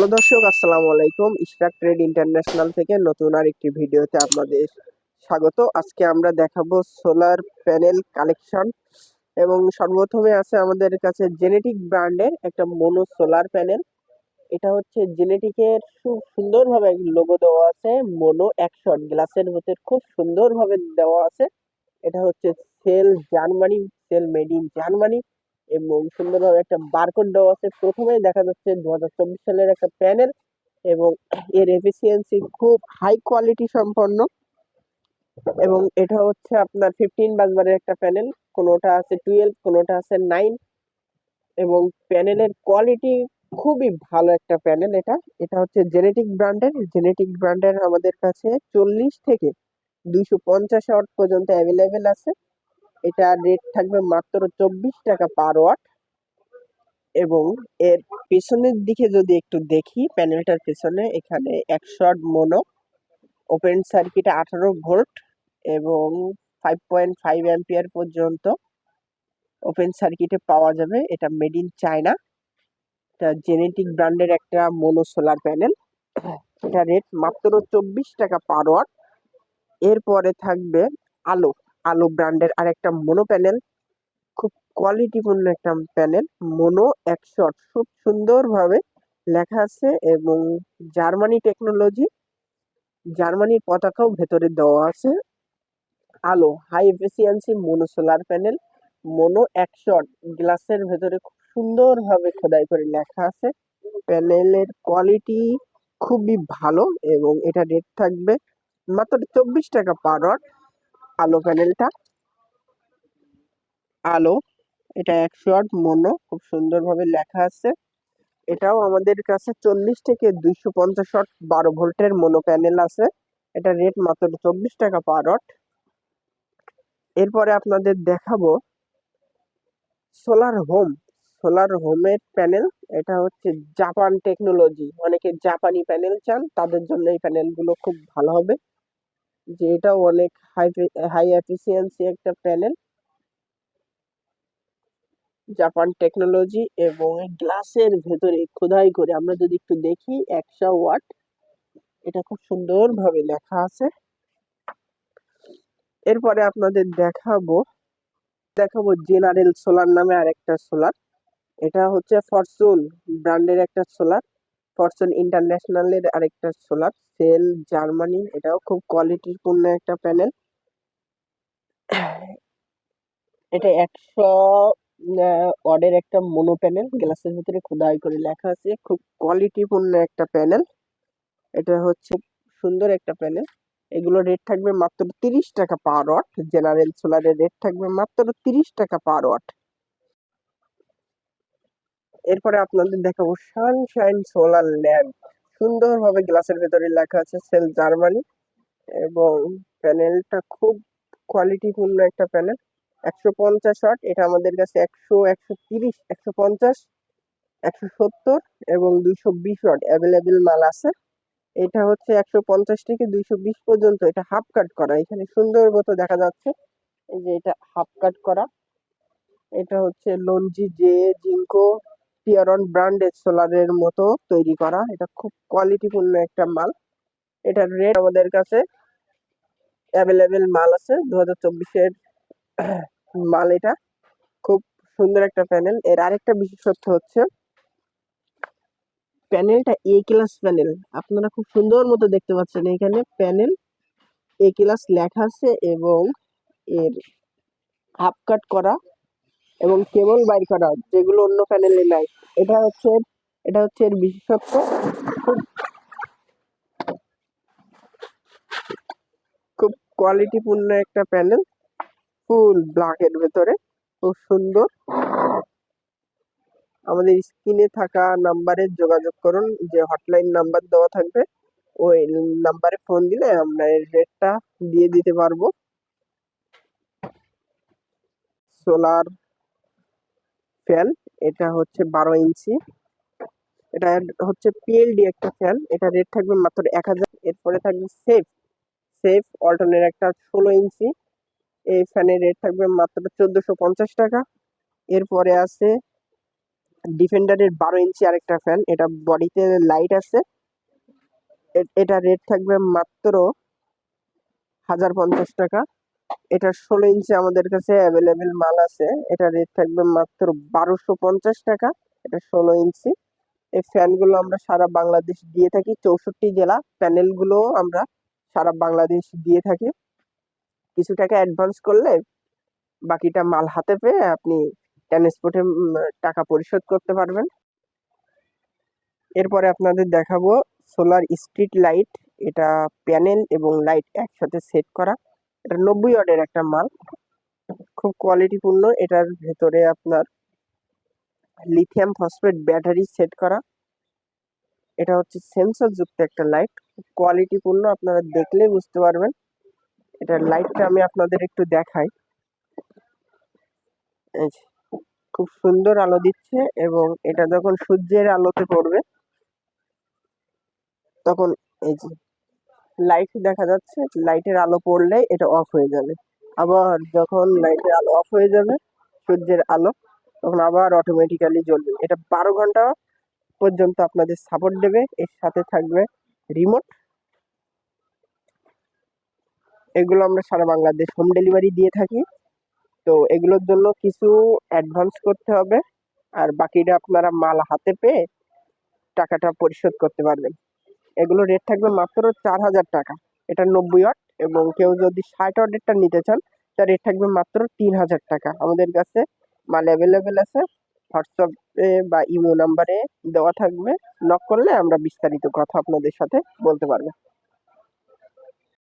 Hello দর্শক, আসসালামু আলাইকুম। ইশরাক ট্রেড ইন্টারন্যাশনাল থেকে নতুন আর একটি ভিডিওতে আপনাদের স্বাগত। আজকে আমরা দেখাবো সোলার প্যানেল কালেকশন এবং সর্বপ্রথমে আছে আমাদের কাছে জেনেটিক ব্র্যান্ডের একটা মনো সোলার প্যানেল। এটা হচ্ছে জেনেটিকের খুব সুন্দরভাবে লোগো দেওয়া আছে, মনো অ্যাকশন গ্লাসের ভেতর খুব সুন্দরভাবে দেওয়া আছে। এটা হচ্ছে cell Germany, cell made in Germany. এবং সুন্দরভাবে একটা বারকোড দেওয়া আছে। প্রথমেই দেখা যাচ্ছে দু হাজার চব্বিশ সালের একটা প্যানেল এবং এর এফিসিয়েন্সি খুব হাই কোয়ালিটি সম্পন্ন। এবং এটা হচ্ছে আপনার ফিফটিন বাজবারের একটা প্যানেল কোনোটা আছে টুয়েলভ কোনোটা আছে নাইন এবং প্যানেলের কোয়ালিটি খুবই ভালো একটা প্যানেল এটা। এটা হচ্ছে জেনেটিক ব্র্যান্ডের জেনেটিক ব্র্যান্ডের আমাদের কাছে চল্লিশ থেকে দুইশো পঞ্চাশ পর্যন্ত অ্যাভেলেবেল আছে। এটা রেট থাকবে মাত্র চব্বিশ টাকা পার ওয়াট এবং এর পেছনের দিকে যদি একটু দেখি প্যানেলটার পেছনে এখানে একশো আট মোনো ওপেন সার্কিট আঠারো ভোল্ট এবং ফাইভ পয়েন্ট ফাইভ অ্যাম্পিয়ার পর্যন্ত ওপেন সার্কিটে পাওয়া যাবে। এটা মেড ইন চায়না এটা জেনেটিক ব্র্যান্ডের একটা মোনো সোলার প্যানেল এটা রেট মাত্র চব্বিশ টাকা পার ওয়াট এরপরে থাকবে আলো। আলো ব্র্যান্ডের আরেকটা মোনো প্যানেল খুব কোয়ালিটিপূর্ণ একটা প্যানেল মোনো একশো খুব সুন্দরভাবে লেখা আছে এবং জার্মানি টেকনোলজি জার্মানির পতাকাও ভেতরে দেওয়া আছে। আলো high efficiency mono solar panel mono একশো গ্লাসের ভেতরে খুব সুন্দরভাবে খোদাই করে লেখা আছে। প্যানেলের কোয়ালিটি খুবই ভালো এবং এটা রেট থাকবে মাত্র চব্বিশ টাকা পার ওয়াট আলো প্যানেলটা। আলো, এটা একশো আট মোনো, খুব সুন্দরভাবে লেখা আছে। এটাও আমাদের কাছে চল্লিশ থেকে দুইশো পঞ্চাশ ওয়াট বারো ভোল্টের মোনো প্যানেল আছে। এটা রেট মাত্র চব্বিশ টাকা পার ওয়াট এরপরে আপনাদের দেখাবো সোলার হোম, সোলার হোমের প্যানেল। এটা হচ্ছে জাপান টেকনোলজি। অনেকে জাপানি প্যানেল চান, তাদের জন্য এই প্যানেলগুলো খুব ভালো হবে। যে এটাও অনেক হাই হাই এফিসিয়েন্সি একটা প্যানেল জাপান টেকনোলজি এবং গ্লাসের ভেতরে খোদাই করে আমরা যদি একটু দেখি একশো ওয়াট, এটা খুব সুন্দরভাবে লেখা আছে। এরপরে আপনাদের দেখাবো দেখাবো জেনারেল সোলার নামে আরেকটা সোলার। এটা হচ্ছে ফরচুন ব্র্যান্ডের একটা সোলার। ফরচুন ইন্টারন্যাশনালের আরেকটা সোলার সেল জার্মানি এটাও খুব কোয়ালিটিপূর্ণ একটা প্যানেল এটা একশো ওয়ার্ডের একটা মোনো প্যানেল গ্লাসের ভিতরে খোদাই করে লেখা আছে, খুব কোয়ালিটিপূর্ণ একটা প্যানেল এটা হচ্ছে সুন্দর একটা প্যানেল এগুলো রেট থাকবে মাত্র তিরিশ টাকা পার ওয়াট জেনারেল সোলারের রেট থাকবে মাত্র তিরিশ টাকা পার ওয়াট এরপরে আপনাদের দেখাবো সানশাইন সোলার ল্যাম্প সুন্দরভাবে গ্লাসের ভেতরে লেখা আছে সেল জার্মানি এবং প্যানেলটা খুব কোয়ালিটিপূর্ণ একটা প্যানেল। একশো পঞ্চাশ ওয়াট, এটা আমাদের কাছে একশো একশো তিরিশ, একশো পঞ্চাশ, একশো সত্তর এবং দুইশো বিশ ওয়াট অ্যাভেলেবেল মাল আছে। এটা হচ্ছে একশো পঞ্চাশ থেকে দুইশো বিশ পর্যন্ত, এটা হাফ কাট করা। এখানে সুন্দর মতো দেখা যাচ্ছে এই যে এটা হাফ কাট করা। এটা হচ্ছে লঞ্জি জে জিঙ্কো পিয়ারন ব্র্যান্ডের সোলারের মতো তৈরি করা। এটা খুব কোয়ালিটিপূর্ণ একটা মাল। এটার রেট আমাদের কাছে অ্যাভেলেবেল মাল আছে। দু হাজার চব্বিশের মাল এটা। খুব সুন্দর একটা প্যানেল এর আরেকটা বিশেষত্ব হচ্ছে প্যানেলটা এ ক্লাস প্যানেল আপনারা খুব সুন্দর মতো দেখতে পাচ্ছেন এখানে প্যানেল এ ক্লাস লেখা আছে এবং এর হাফ কাট করা এবং কেবল বাইর করা, যেগুলো অন্য প্যানেলে নাই। এটা হচ্ছে এটা হচ্ছে এর বিশেষত্ব। খুব খুব কোয়ালিটিপূর্ণ একটা প্যানেল ফুল ব্ল্যাকের ভেতরে, খুব সুন্দর। আমাদের স্ক্রিনে থাকা নাম্বারে যোগাযোগ করুন, যে হটলাইন নাম্বার দেওয়া থাকবে, ওই নাম্বারে ফোন দিলে আমরা এর রেটটা দিয়ে দিতে পারব। সোলার ফ্যান এটা হচ্ছে বারো ইঞ্চি। এটা হচ্ছে পিএলডি একটা ফ্যান এটা রেট থাকবে মাত্র এক হাজার। এরপরে থাকবে সেফ সেফ অল্টনের একটা ষোলো ইঞ্চি। এই ফ্যানের রেট থাকবে মাত্র চোদ্দোশো পঞ্চাশ টাকা। এরপরে আছে ডিফেন্ডারের বারো ইঞ্চি আরেকটা ফ্যান এটা বডিতে লাইট আছে। এটা রেট থাকবে মাত্র হাজার পঞ্চাশ টাকা। এটা ষোলো ইঞ্চি আমাদের কাছে অ্যাভেলেবেল মাল আছে। এটা রেট থাকবে মাত্র বারোশো পঞ্চাশ টাকা। এটা ষোলো ইঞ্চি। এই ফ্যানগুলো আমরা সারা বাংলাদেশ দিয়ে থাকি। চৌষট্টি জেলা। প্যানেলগুলো আমরা সারা বাংলাদেশ দিয়ে থাকি। কিছু টাকা অ্যাডভান্স করলে বাকিটা মাল হাতে পেয়ে আপনি ট্রান্সপোর্টে টাকা পরিশোধ করতে পারবেন। এরপরে আপনাদের দেখাবো সোলার স্ট্রিট লাইট এটা প্যানেল এবং লাইট একসাথে সেট করা। এটা নব্বই ওয়াটের একটা মাল। খুব কোয়ালিটিপূর্ণ এটার ভেতরে আপনার লিথিয়াম ফসফেট ব্যাটারি সেট করা। এটা হচ্ছে সেন্সর যুক্ত একটা লাইট কোয়ালিটিপূর্ণ আপনারা দেখলেই বুঝতে পারবেন। এটার লাইটটা আমি আপনাদের একটু দেখাই। খুব সুন্দর আলো দিচ্ছে এবং এটা যখন সূর্যের আলোতে পড়বে, তখন এই যে লাইট দেখা যাচ্ছে লাইটের আলো পড়লে এটা অফ হয়ে যাবে। আবার যখন লাইটের আলো অফ হয়ে যাবে, সূর্যের আলো, তখন আবার অটোমেটিক্যালি জ্বলবে। এটা বারো ঘণ্টা পর্যন্ত আপনাদের সাপোর্ট দেবে, এর সাথে থাকবে রিমোট এগুলো আমরা সারা বাংলাদেশ হোম ডেলিভারি দিয়ে থাকি। তো এগুলোর জন্য কিছু অ্যাডভান্স করতে হবে, আর বাকিটা আপনারা মাল হাতে পেয়ে টাকাটা পরিশোধ করতে পারবেন। এগুলো রেট থাকবে মাত্র চার হাজার টাকা। এটা নব্বই ওয়াট এবং কেউ যদি ষাট ওয়াটেরটা নিতে চান, তার রেট থাকবে মাত্র তিন হাজার টাকা। আমাদের কাছে মাল অ্যাভেলেবেল আছে হোয়াটসঅ্যাপে বা ইমো নাম্বারে দেওয়া থাকবে। নক করলে আমরা বিস্তারিত কথা আপনাদের সাথে বলতে পারব।